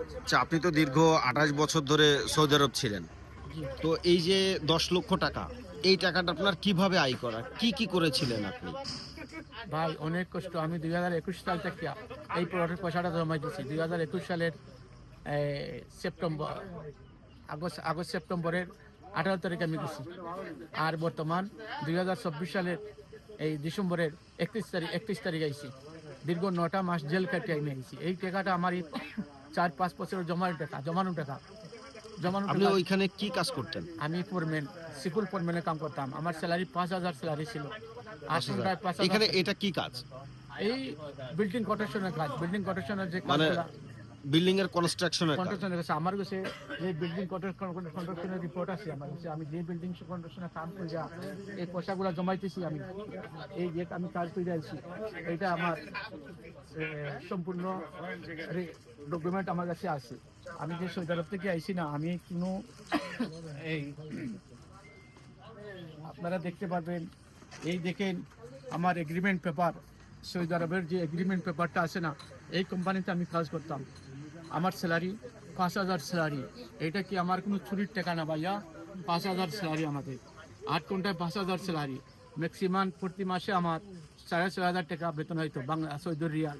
আচ্ছা আপনি তো দীর্ঘ আঠাশ বছর ধরে সৌদি আরব ছিলেন। তো এই যে দশ লক্ষ টাকা, এই টাকাটা আপনার কীভাবে আয় করা? কি কি করেছিলেন আপনি? ভাই, অনেক কষ্ট। আমি দুই হাজার একুশ সাল থেকে এই পয়সা- পয়সাটা জমা দিয়েছি দুই হাজার একুশ সালের সেপ্টেম্বর, আগস্ট আগস্ট সেপ্টেম্বরের আঠারো তারিখে আমি গেছি। আর বর্তমান দুই হাজার চব্বিশ সালের এই ডিসেম্বরের একত্রিশ তারিখ একত্রিশ তারিখ আইছি। দীর্ঘ নটা মাস জেল কাটিয়ে আমি আইছি। এই টাকাটা আমার চার পাঁচ বছরের জমানো টাকা জমানো টাকা জমানো আপনি ওইখানে কি কাজ করতেন? আমি ফোরম্যান সিকুল ফোরম্যানে কাম করতাম। আমার স্যালারি পাঁচ হাজার স্যালারি ছিল। আর পাঁচ প্রায় এখানে এটা কি কাজ? এই বিল্ডিং কন্ট্রাকশনের কাজ বিল্ডিং কন্ট্রাকশনের যে মানে কাজগুলা বিল্ডিং এর কনস্ট্রাকশনের কাজ। কন্ট্রাকশনের কাছে। আমার কাছে যে বিল্ডিং কন্ট্রাকশনের রিপোর্ট আছে আমার কাছে। আমি যে বিল্ডিং কন্ট্রাকশনের কাম করে এই পয়সাগুলো জমাইতেছি আমি। এই যে আমি কাজ করে আছি এটা আমার সম্পূর্ণ ডকুমেন্ট আমার কাছে আছে। আমি যে সৌদি আরব থেকে আইছি না, আমি কোনো এই আপনারা দেখতে পারবেন। এই দেখেন আমার এগ্রিমেন্ট পেপার সৌদি আরবের যে এগ্রিমেন্ট পেপারটা আছে না, এই কোম্পানিতে আমি কাজ করতাম। আমার স্যালারি পাঁচ হাজার স্যালারি এটা কি আমার কোনো চুরির টাকা না ভাইয়া? পাঁচ হাজার স্যালারি আমাদের। আট ঘন্টায় পাঁচ হাজার স্যালারি ম্যাক্সিমাম প্রতি মাসে আমার সাড়ে ছয় হাজার টাকা বেতন হইতো বাংলা, সৌদি রিয়াল।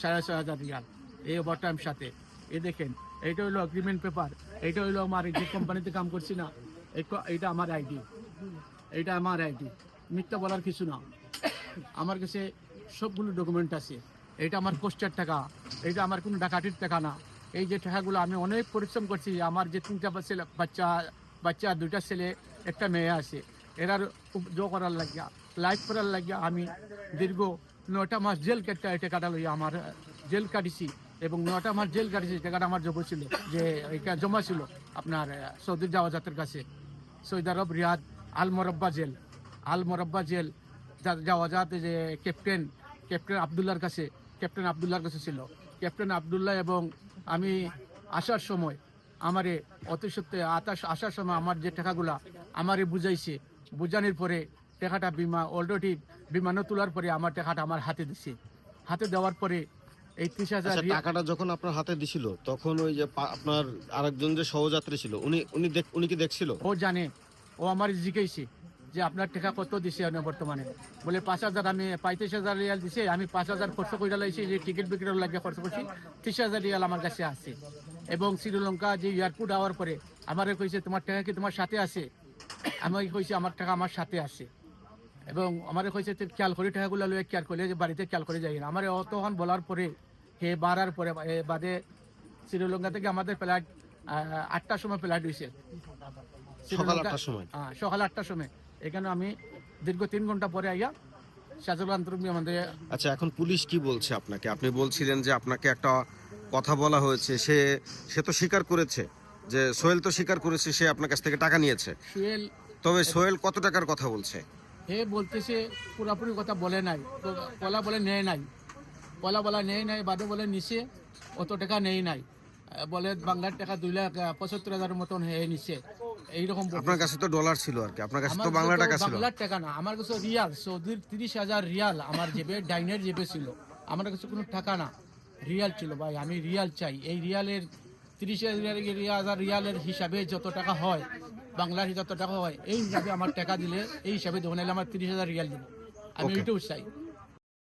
সাড়ে ছয় হাজার রিয়াল। এই ওভার টাইম সাথে। এ দেখেন, এইটা হলো এগ্রিমেন্ট পেপার এইটা হলো আমার যে কোম্পানিতে কাম করছি না, এই এইটা আমার আইডি এইটা আমার আইডি মিথ্যা বলার কিছু না। আমার কাছে সবগুলো ডকুমেন্ট আছে। এটা আমার কষ্টের টাকা এটা আমার কোনো ডাকাতির টাকা না। এই যে টাকাগুলো আমি অনেক পরিশ্রম করছি, আমার যে তিনটা ছেলে, বাচ্চা বাচ্চা, দুইটা ছেলে, একটা মেয়ে আছে, এরার জো করার লাগিয়া, লাইফ করার লাগিয়া আমি দীর্ঘ নয়টা মাস জেল কেটে এই টাকাটা লইয়া আমার জেল কাটিছি এবং নয়টা মাস জেল কাটিছি টাকাটা আমার জমা ছিল, যে এটা জমা ছিল আপনার সৌদি যাওয়া জাতের কাছে। Saudi Arab, Riyadh Al Murabba jail Al Murabba jail যাওয়া যাতে যে ক্যাপ্টেন ক্যাপ্টেন আবদুল্লার কাছে ক্যাপ্টেন আবদুল্লার কাছে ছিল। ক্যাপ্টেন আবদুল্লাহ এবং আমি আসার সময় আমারে অতি সত্যি আতাস আসার সময় আমার যে টাকাগুলা আমারে বুঝাইছে বুঝানোর পরে টাকাটা বিমা অলরেডি বিমানে তোলার পরে আমার টাকাটা আমার হাতে দিছে। হাতে দেওয়ার পরে এই ত্রিশ হাজার আচ্ছা টাকাটা যখন আপনার হাতে দিছিল তখন ওই যে আপনার আরেকজন যে সহযাত্রী ছিল উনি উনি উনি কি দেখছিল? ও জানে। ও আমার জিজ্ঞেসে। যে আপনার টাকা কত দিছে বর্তমানে। বলে পাঁচ হাজার আমি পঁয়ত্রিশ হাজার রিয়াল দিছে, আমি পাঁচ হাজার খরচ করে লাইছি, যে টিকিট বিক্রির লাগে খরচ করছি, ত্রিশ হাজার রিয়াল আমার কাছে আছে। এবং শ্রীলঙ্কা যে এয়ারপোর্ট হওয়ার পরে আমার কইছে, তোমার টাকা কি তোমার সাথে আছে? আমি কইছি, আমার টাকা আমার সাথে আছে। এবং আমার কইছে খেয়াল করে টাকাগুলো লয়ে খেয়াল করলে যে বাড়িতে খেয়াল করে যাই না। আমার অতক্ষণ বলার পরে, হে বাড়ার পরে বাদে শ্রীলঙ্কা থেকে আমাদের ফ্লাইট আটটার সময় ফ্লাইট হয়েছে সকাল আটটার সময়। হ্যাঁ, সকাল আটটার সময়। এখানে আমি দীর্ঘ তিন ঘণ্টা পরে আইয়া আচ্ছা এখন পুলিশ কি বলছে আপনাকে? আপনি বলছিলেন যে আপনাকে একটা কথা বলা হয়েছে সে সে তো স্বীকার করেছে যে সোহেল তো স্বীকার করেছে সে আপনার কাছ থেকে টাকা নিয়েছে। তবে সোহেল কত টাকার কথা বলছে? হে বলতেছে পুরাপুরি কথা বলে নাই পলা বলে নেয় নাই। পলা বলা নেই নাই বাদে বলে নিছে অত টাকা নেই। নাই বলে বাংলার টাকা দুই লাখ পঁচাত্তর হাজার মতন হয়ে নিছে। এইরকম আপনার কাছে তো ডলার ছিল আর কি। আপনার কাছে আমার তো কাছে বাংলা টাকা ছিল। বাংলার টাকা না আমার কাছে রিয়াল সৌদির তিরিশ হাজার রিয়াল আমার জেবে ডাইনের জেবে ছিল। আমার কাছে কোনো টাকা না রিয়াল ছিল ভাই আমি রিয়াল চাই। এই রিয়ালের তিরিশ হাজার রিয়ালের হিসাবে যত টাকা হয় বাংলার যত টাকা হয় এই হিসাবে আমার টাকা দিলে এই হিসাবে দেবো আমার তিরিশ হাজার রিয়াল দিবে আমি. এটাও চাই।